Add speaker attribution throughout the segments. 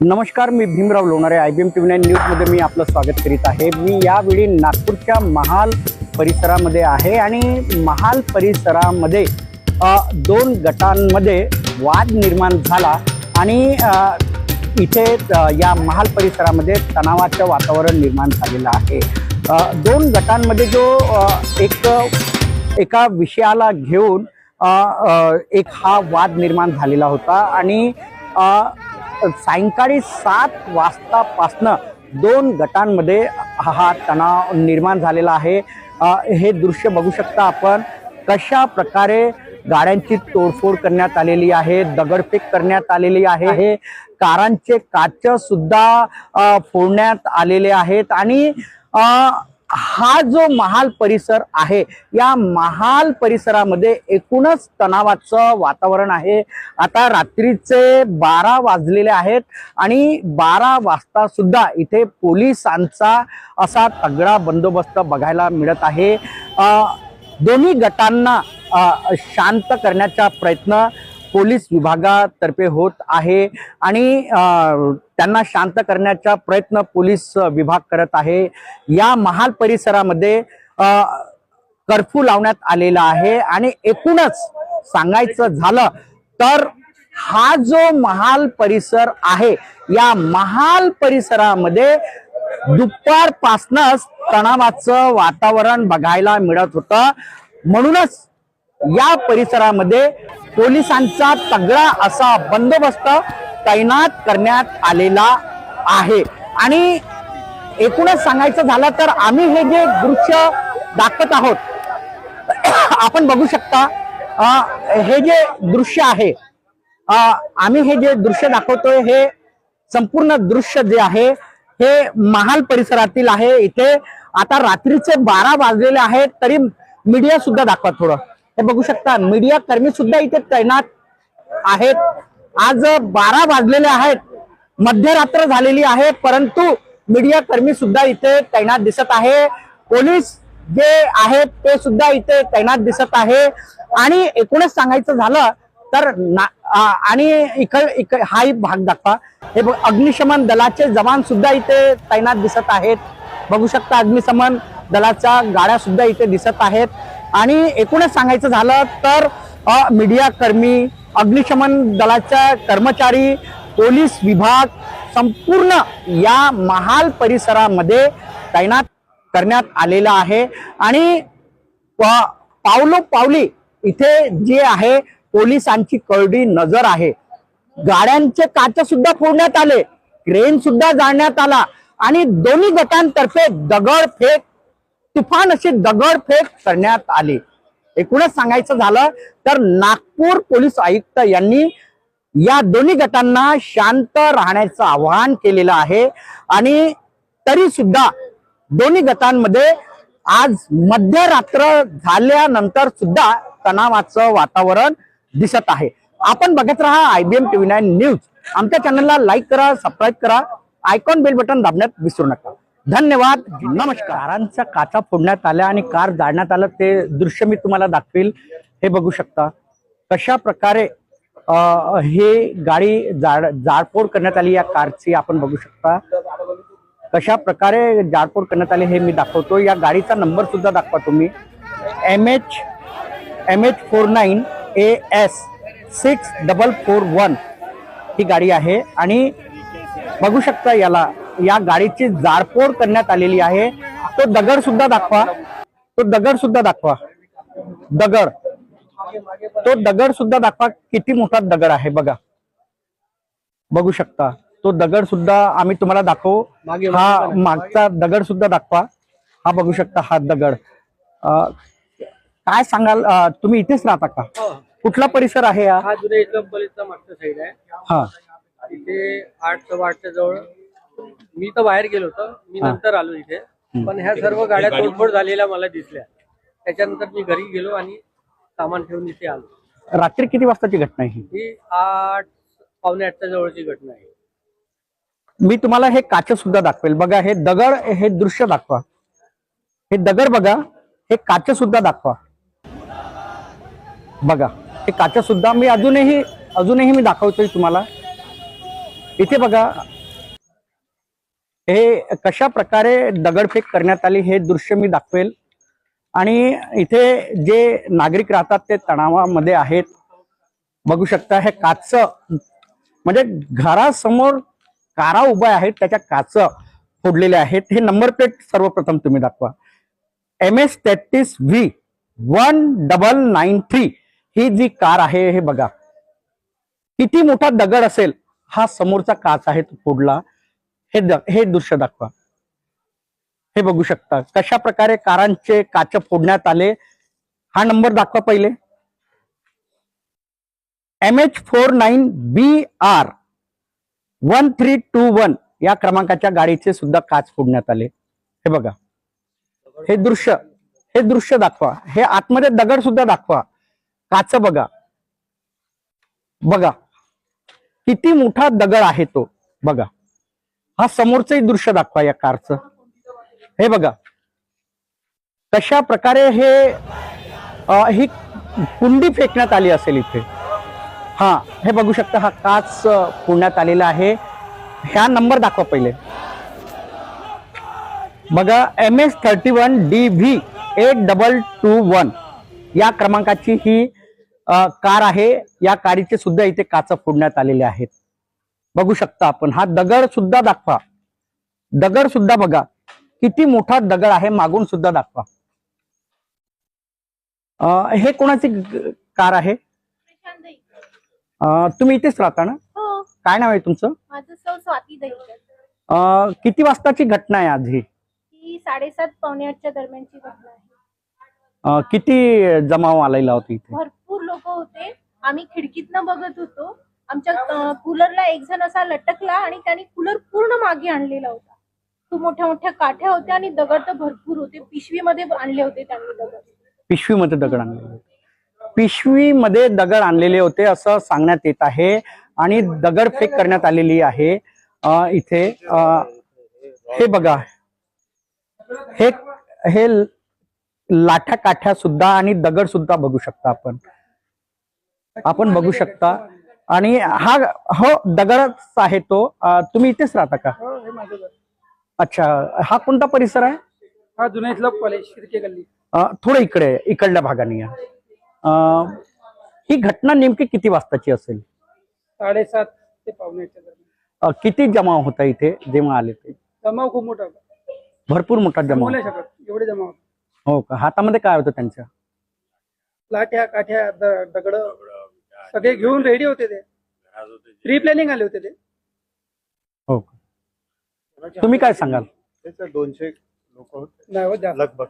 Speaker 1: नमस्कार मी Bhimrao Lonare I B M T V nine न्यूजमध्ये मी आपलं स्वागत करीत आहे. मी यावेळी नागपूरच्या महाल परिसरामध्ये आहे आणि महाल परिसरामध्ये दोन गटांमध्ये वाद निर्माण झाला आणि इथे या महाल परिसरामध्ये तणावाचं वातावरण निर्माण झालेलं आहे. दोन गटांमध्ये जो एक एका विषयाला घेऊन एक हा वाद निर्माण झालेला होता आणि सायंकाळी सात वाजतापासनं दोन गटांमध्ये हा तणाव निर्माण झालेला आहे. हे दृश्य बघू शकता आपण. कशा प्रकारे गाड्यांची तोडफोड करण्यात आलेली आहे दगडफेक करण्यात आलेली आहे हे कारांचे काच सुद्धा फोडण्यात आलेले आहेत आणि हा जो महाल परिसर आहे या महाल परिसरामध्ये एकूणच तणावाचं वातावरण आहे. आता रात्रीचे बारा वाजलेले आहेत आणि बारा वाजता सुद्धा इथे पोलिसांचा असा तगडा बंदोबस्त बघायला मिळत आहे. दोन्ही गटांना शांत करण्याचा प्रयत्न पोलीस विभागातर्फे होत आहे आणि त्यांना शांत करण्याचा प्रयत्न पोलीस विभाग करत आहे. या महाल परिसरामध्ये कर्फ्यू लावण्यात आलेला आहे आणि एकूणच सांगायचं झालं तर हा जो महाल परिसर आहे या महाल परिसरामध्ये दुपारपासनच तणावाचं वातावरण बघायला मिळत होतं. म्हणूनच या परिसरामध्ये पोलिसांचा तगडा असा बंदोबस्त तैनात करण्यात आलेला आहे. आणि एकूणच सांगायचं झालं तर आम्ही हे जे दृश्य दाखवत आहोत आपण बघू शकता हे जे दृश्य आहे आम्ही हे जे दृश्य दाखवतोय हे संपूर्ण दृश्य जे आहे हे महाल परिसरातील आहे. इथे आता रात्रीचे बारा वाजलेले आहेत तरी मीडिया सुद्धा दाखवा थोडं. हे बघू शकता मीडिया कर्मी सुद्धा इथे तैनात आहेत. आज बारा वाजलेले आहेत. मध्यरात्र झालेली आहे परंतु मीडिया कर्मी सुद्धा इथे तैनात दिसत आहे. पोलीस जे आहेत ते सुद्धा इथे तैनात दिसत आहे. आणि एकूणच सांगायचं झालं तर ना आणि इकड इक हाही भाग दाखवा. हे अग्निशमन दलाचे जवान सुद्धा इथे तैनात दिसत आहेत. बघू शकता अग्निशमन दलाच्या गाड्या सुद्धा इथे दिसत आहेत. आणि एकूणच सांगायचं झालं तर मीडिया कर्मी अग्निशमन दलाच्या कर्मचारी पोलीस विभाग संपूर्ण या महाल परिसरामध्ये तैनात करण्यात आलेला आहे. आणि पावलो पावली इथे जे आहे पोलिसांची करडी नजर आहे. गाड्यांचे काच सुद्धा फोडण्यात आले क्रेन सुद्धा जाळण्यात आला आणि दोन्ही गटांतर्फे दगडफेक तुफान अशी दगडफेक करण्यात आली. एकूणच सांगायचं झालं तर नागपूर पोलीस आयुक्त यांनी या दोन्ही गटांना शांत राहण्याचं आवाहन केलेलं आहे. आणि तरी सुद्धा दोन्ही गटांमध्ये आज मध्यरात्र झाल्यानंतर सुद्धा तणावाचं वातावरण दिसत आहे. आपण बघत राहा आयबीएम टीव्ही नाईन न्यूज आमच्या चॅनलला लाईक करा सबस्क्राईब करा. आयकॉन बेल बटन दाबण्यात विसरू नका. धन्यवाद. नमस्कार काचा फोडण्यात आल्या आणि कार जाळण्यात आलं ते दृश्य मी तुम्हाला दाखवेल. हे बघू शकता. कशा प्रकारे हे गाडी जाड जाळपोड करण्यात आली या कारची आपण बघू शकता. कशा प्रकारे जाळपोड करण्यात आली हे मी दाखवतो. या गाडीचा नंबर सुद्धा दाखवा तुम्ही. M H M H four nine A S six double four one ही गाडी आहे. आणि बघू शकता याला या गाडीची जाळपोळ करण्यात आलेली आहे. तो दगड सुद्धा दाखवा. तो दगड सुद्धा दाखवा. दगड. तो दगड सुद्धा दाखवा. किती मोठा दगड आहे बघा. बघू शकता. तो दगड सुद्धा आम्ही तुम्हाला दाखवू. हा मागचा दगड सुद्धा दाखवा. हा बघू शकता हा दगड. काय सांगाल? तुम्ही इथेच राहता का? कुठला परिसर आहे हा?
Speaker 2: हा जुन्या इस्लाम कॉलेजचा मागचा साईड आहे.
Speaker 1: हा.
Speaker 2: इथे आठ सव्वा आठच्या जवळ मी तर बाहेर गेलो होतो. मी
Speaker 1: हा.
Speaker 2: नंतर आलो इथे. पण ह्या सर्व गाड्या तोडफोड झालेल्या मला दिसल्या. त्याच्यानंतर मी घरी गेलो आणि सामान ठेवून इथे आलो.
Speaker 1: रात्री किती वाजताची घटना आहे ही?
Speaker 2: ही आठ पावणे आठच्या जवळची घटना आहे.
Speaker 1: मी तुम्हाला हे काच सुद्धा दाखवेल. बघा हे दगड हे दृश्य दाखवा. हे दगड बघा हे काच सुद्धा दाखवा. बघा हे काच सुद्धा मी अजूनही अजूनही मी दाखवतोय तुम्हाला. इथे बघा हे कशा प्रकारे दगडफेक करण्यात आली हे दृश्य मी दाखवेल. आणि इथे जे नागरिक राहतात ते तणावामध्ये आहेत. बघू शकता हे काच म्हणजे घरासमोर कारा उभ्या आहेत त्याच्या काच फोडलेले आहेत. हे नंबर प्लेट सर्वप्रथम तुम्ही दाखवा. एम एस तेहतीस V one double nine three ही जी कार आहे हे बघा. किती मोठा दगड असेल हा समोरचा काच आहे तो फोडला. हे हे दृश्य दाखवा. हे बघू शकता. कशा प्रकारे कारांचे काच फोडण्यात आले हा नंबर दाखवा पहिले. M H four nine B R one three two one या क्रमांकाच्या गाडीचे सुद्धा काच फोडण्यात आले. हे बघा. हे दृश्य हे दृश्य दाखवा. हे आतमध्ये दगड सुद्धा दाखवा. काच बघा. बघा. किती मोठा दगड आहे तो. बघा. हा समोरचंही दृश्य दाखवा या कारचं. हे बघा. कशा प्रकारे हे ही कुंडी फेकण्यात आली असेल इथे. हा हे बघू शकता हा काच फोडण्यात आलेला आहे. ह्या नंबर दाखवा पहिले. बघा M S thirty one D V eight double two one. या क्रमांकाची ही कार आहे. या कारीचे सुद्धा इथे काच फोडण्यात आलेले आहेत. बघू शकता आपण. हा दगड सुद्धा दाखवा. दगड सुद्धा बघा. किती मोठा दगड आहे मागून सुद्धा दाखवा. हे कोणाची कार आहे? तुम्ही इथेच राहता ना?
Speaker 3: हो.
Speaker 1: काय नाव आहे तुमचं? किती वाजताची घटना आहे आज ही?
Speaker 3: साडेसात पावणे आठच्या दरम्यानची घटना आहे.
Speaker 1: किती जमाव आलेला होता इथे?
Speaker 3: भरपूर लोक होते. आम्ही खिडकीतनं बघत होतो. आमच्या कूलरला एक जण असा लटकला आणि त्याने कूलर पूर्ण मागे आणलेला होता. खूप मोठ्या मोठ्या काठ्या होत्या आणि दगड तर भरपूर होते. पिशवीमध्ये आणले होते त्यांनी दगड.
Speaker 1: पिशवीमध्ये दगड आणले होते. पिशवीमध्ये दगड आणलेले होते असं सांगण्यात येत आहे आणि दगडफेक करण्यात आलेली आहे. इथे हे बघा. हे हे लाठ्या काठ्या सुद्धा आणि दगड सुद्धा बघू शकता आपण. आपण बघू शकता आणि हा हो दगडच आहे तो. अ, तुम्ही इथेच राहता का?
Speaker 2: हो, हे माझं घर.
Speaker 1: अच्छा हा कोणता परिसर आहे?
Speaker 2: हा जुना इथलं कॉलेज शिर्के गल्ली.
Speaker 1: अ, थोडं इकडे इकडल्या भागाने या. अ, ही घटना नेमकी किती वाजताची असेल?
Speaker 2: साडेसात ते पावणे आठच्या दरम्यान.
Speaker 1: अ, किती जमाव होता इथे जेव्हा आले ते?
Speaker 2: जमाव खूप मोठा होता.
Speaker 1: भरपूर मोठा जमाव
Speaker 2: शकत एवढे जमाव होते.
Speaker 1: हो का? हातामध्ये काय होतं त्यांच्या
Speaker 2: लाट्या काठ्या दगड सगळे घेऊन रेडी होते ते. प्री प्लॅनिंग आले होते ते.
Speaker 1: हो. का तुम्ही काय सांगाल?
Speaker 4: दोनशे लोक होते.
Speaker 2: नाही हो जास्त.
Speaker 4: लगभग.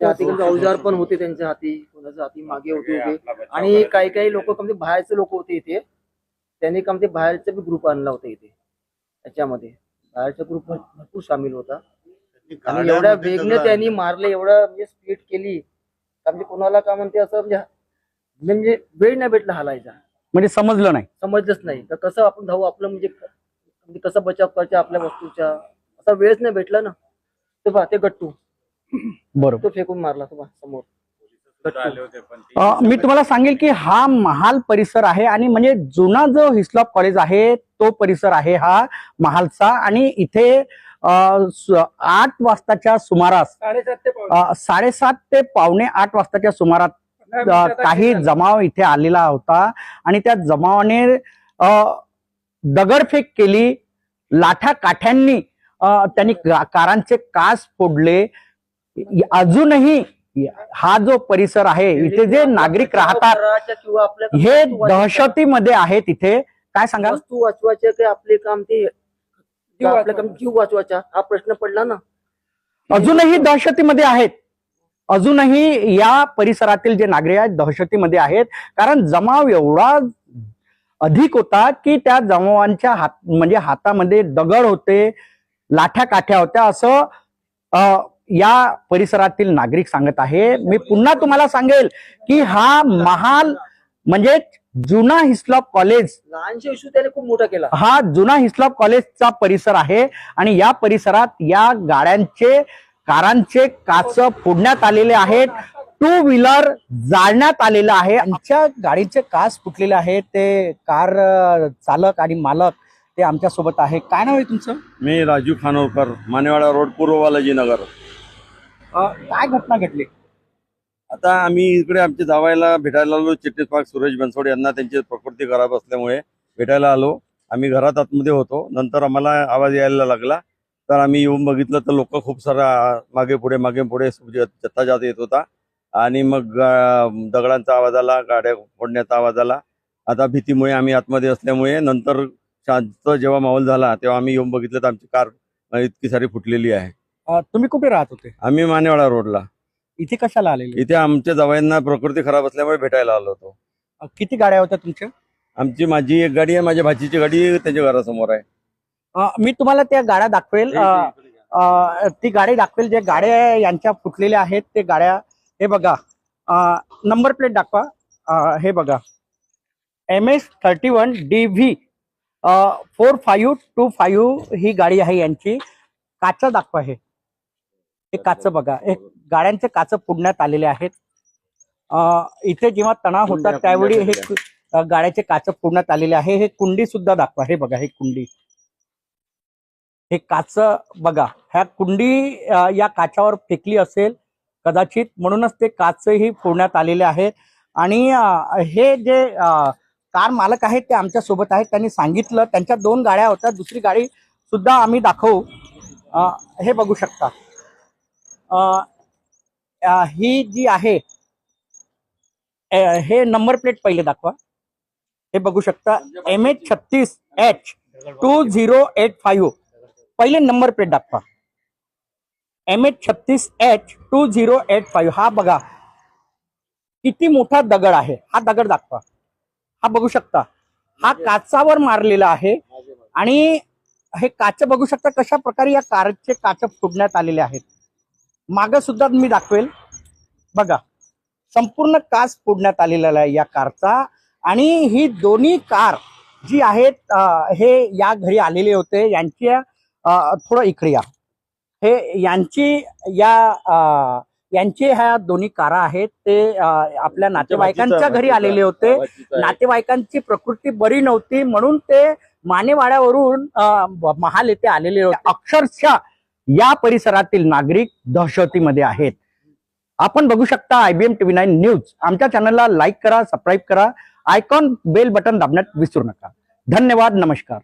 Speaker 5: त्या हाती कोणते अवजार पण होते त्यांच्या हाती कोणाच्या हाती मागे होते उभे आणि काही काही लोक कमते बाहेरचे लोक होते इथे. त्यांनी कमते बाहेरचा बी ग्रुप आणला होता इथे. त्याच्यामध्ये. बाहेरचा ग्रुप भरपूर सामील होता. आणि एवढ्या वेगने त्यांनी मारले एवढं म्हणजे स्पीड केली. म्हणजे कोणाला का म्हणते असं म्हणजे म्हणजे वेळ नाही भेटला हालायचा.
Speaker 1: म्हणजे समजलं नाही.
Speaker 5: समजलंच नाही. तर कसं आपण धावू आपलं म्हणजे म्हणजे कसं बचाव करायचा आपल्या वस्तूच्या असा वेळच नाही भेटला ना. तो पहा ते गट्टू.
Speaker 1: बरोबर.
Speaker 5: तो फेकून मारला तो पहा समोर.
Speaker 1: अ, मी तुम्हाला सांगेल की हा महाल परिसर आहे आणि म्हणजे जुना जो हिस्लॉप कॉलेज आहे तो परिसर आहे हा महालचा आणि इथे अ, स- आठ वाजताच्या सुमारास
Speaker 2: साडेसात ते पावणे.
Speaker 1: अ, साडेसात ते पावणे आठ वाजताच्या सुमारात काही. जमाव इथे आलेला होता आणि त्या जमावाने दगडफेक केली. लाठा काठ्यांनी त्यांनी कारांचे कास फोडले. अजूनही हा जो परिसर आहे इथे जे नागरिक राहतात हे दहशतीमध्ये आहेत इथे काय सांगाल?
Speaker 5: वस्तू वाचवायच्या की आपले काम ते आपलं
Speaker 2: वाचवायचा.
Speaker 5: काम जीव वाचवायचा. हा प्रश्न पडला ना.
Speaker 1: अजूनही दहशतीमध्ये आहेत. अजूनही या परिसरातील जे नागरिक आहेत दहशतीमध्ये आहेत कारण जमाव एवढा अधिक होता की त्या जमावांच्या हात म्हणजे हातामध्ये दगड होते लाठ्या काठ्या होत्या असं या परिसरातील नागरिक सांगत आहे. मी पुन्हा तुम्हाला सांगेल की हा महाल म्हणजे जुना हिस्लॉप कॉलेज.
Speaker 5: लहानशा इश्यू त्याने खूप मोठा केला.
Speaker 1: हा जुना हिस्लॉप कॉलेजचा परिसर आहे आणि या परिसरात या गाड्यांचे कारांचे काच फोडण्यात आलेले आहेत टू व्हीलर जाळण्यात आलेलं आहे. आमच्या गाडीचे काच फुटलेले आहेत ते कार चालक आणि मालक ते आमच्यासोबत आहे. काय नाव आहे तुमचं?
Speaker 6: मी राजू खानोलकर मानेवाडा रोड पूर्व बालाजी नगर.
Speaker 1: अ, काय घटना घडली?
Speaker 6: आता आम्ही इकडे आमच्या जावायला भेटायला आलो चिट्टीस पार्क सुरेश बनसोड यांना त्यांची प्रकृती खराब असल्यामुळे भेटायला आलो. आम्ही घरात आतमध्ये होतो नंतर आम्हाला आवाज यायला लागला. तर आम्ही येऊन बघितलं तर लोक खूप सारा मागे पुढे मागे पुढे जत्ता जात येत होता. आणि मग दगडांचा आवाज आला गाड्या फोडण्याचा आवाज आला. आता भीतीमुळे आम्ही आतमध्ये असल्यामुळे नंतर शांत जेव्हा माहोल झाला तेव्हा आम्ही येऊन बघितलं तर आमची कार इतकी सारी फुटलेली आहे.
Speaker 1: तुम्ही कुठे राहत होते?
Speaker 6: आम्ही मानेवाडा रोडला.
Speaker 1: इथे कशाला आलेले?
Speaker 6: इथे आमच्या जवाईंना प्रकृती खराब असल्यामुळे भेटायला आलो होतो.
Speaker 1: किती गाड्या होत्या तुमच्या?
Speaker 6: आमची माझी एक गाडी आहे माझ्या भाचीची गाडी त्याच्या घरासमोर आहे.
Speaker 1: मी तुम्हाला त्या गाड्या दाखवेल. ती गाडी दाखवेल. जे गाड्या यांच्या फुटलेल्या आहेत ते गाड्या हे बघा. नंबर प्लेट दाखवा. हे बघा. M S thirty one D V. Four five two five ही गाडी आहे यांची. काच दाखवा हे. काच बघा. हे गाड्यांचे काच फोडण्यात आलेले आहेत. इथे जेव्हा तणाव होता त्यावेळी हे गाड्याचे काच फोडण्यात आलेले आहे. हे कुंडी सुद्धा दाखवा. हे बघा हे कुंडी. हे काच बघा ह्या कुंडी या काचावर फेकली असेल कदाचित म्हणूनच ते काचही फोडण्यात आलेले आहे आणि हे जे कार मालक आहेत ते आमच्यासोबत आहेत. त्यांनी सांगितलं त्यांच्या दोन गाड्या होत्या. दुसरी गाडी सुद्धा आम्ही दाखवू. हे बघू शकता. ही जी आहे हे नंबर प्लेट पहिले दाखवा. हे बघू शकता. एम एच छत्तीस H two zero eight five. पहिले नंबर प्लेट दाखवा एम एच छत्तीस H two zero eight five हा बघा. किती मोठा दगड आहे. हा दगड दाखवा. हा बघू शकता. हा काचावर मारलेला आहे. आणि हे काच बघू शकता कशा प्रकारे या कारचे काच फोडण्यात आलेले आहेत. माग सुद्धा मी दाखवेल. बघा. संपूर्ण काच फोडण्यात आलेला आहे या कारचा. आणि ही दोन्ही कार जी आहेत हे या घरी आलेले होते. यांच्या थोडं इकडे या. हे यांची या यांचे ह्या दोन्ही कारा आहेत. ते आपल्या नातेवाईकांच्या घरी आलेले होते. नातेवाईकांची प्रकृती बरी नव्हती म्हणून ते मानेवाड्यावरून महाल येथे आलेले होते. अक्षरशः या परिसरातील नागरिक दहशतीमध्ये आहेत. आपण बघू शकता आयबीएम टीव्ही नाईन न्यूज. आमच्या चॅनलला लाईक करा सबस्क्राईब करा. आयकॉन बेल बटन दाबण्यात विसरू नका. धन्यवाद नमस्कार.